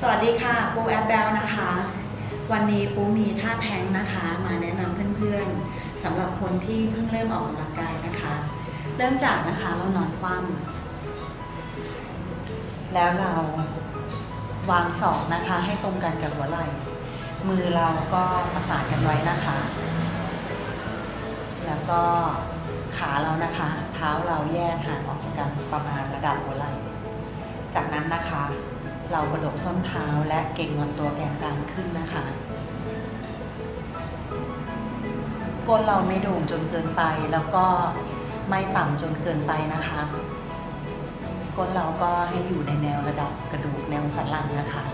สวัสดีค่ะปูแอปเบลนะคะ วันนี้ปูมีท่าแพงนะคะ มาแนะนำเพื่อนๆสำหรับคนที่เพิ่งเริ่มออกกำลังกายนะคะ เริ่มจากนะคะเรานอนคว่ำแล้วเราวางศอกนะคะ ให้ตรงกันกับหัวไหล่ มือเราก็ประสานกันไว้นะคะ แล้วก็ขาเรานะคะ เท้าเราแยกห่างออกจากกันประมาณระดับหัวไหล่ จากนั้นนะคะ เรากระดกส้นเท้าและเก่งลำตัวแกนกลางขึ้นนะคะก้นเราไม่โด่งจนเกินไปแล้วก็ไม่ต่ำจนเกินไปนะคะก้นเราก็ให้อยู่ในแนวระดับกระดูกแนวสันหลังนะคะ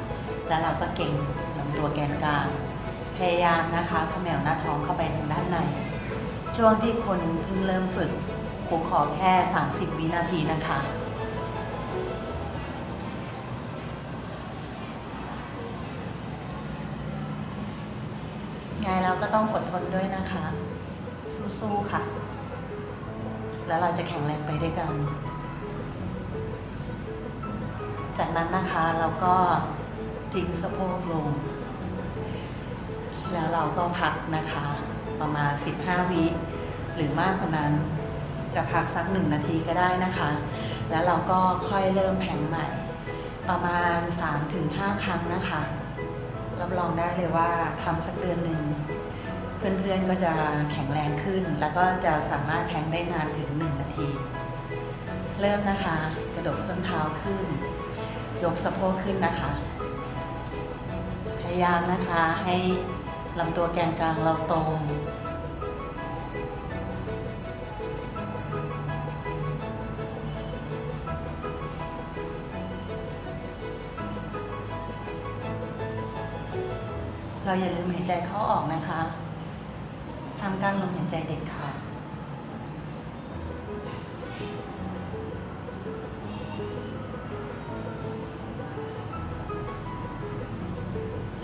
แล้วเราก็เก่งลำตัวแกนกลาง พยายามนะคะเขมวหน้าท้องเข้าไปทางด้านใน ช่วงที่คนเพิ่งเริ่มฝึกปูขอแค่ 30 วินาทีนะคะ ไงเราก็ต้องอดทนด้วยนะคะ สู้ๆค่ะ แล้วเราจะแข็งแรงไปด้วยกัน จากนั้นนะคะเราก็ทิ้งสะโพกลง แล้วเราก็พักนะคะ ประมาณ 15 วิหรือมากกว่านั้นจะพักสักหนึ่งนาทีก็ได้นะคะ แล้วเราก็ค่อยเริ่มแผงใหม่ ประมาณ 3-5 ครั้งนะคะ รับรองได้เลยว่าทำสักเดือนหนึ่งเพื่อนๆก็จะแข็งแรงขึ้น แล้วก็จะสามารถแทงได้นานถึง1นาที เริ่มนะคะกระดกส้นเท้าขึ้น ยกสะโพกขึ้นนะคะ พยายามนะคะให้ลำตัวแกนกลางเราตรง เราอย่าลืมหายใจเข้าออกนะคะห้ามกั้นลมหายใจเด็ดขาด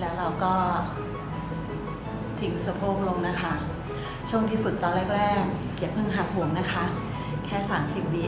แล้วเราก็ทิ้งสะโพกลงนะคะ ช่วงที่ฝึกตอนแรกๆอย่าเพิ่งหักห่วงนะคะ แค่ 30วิ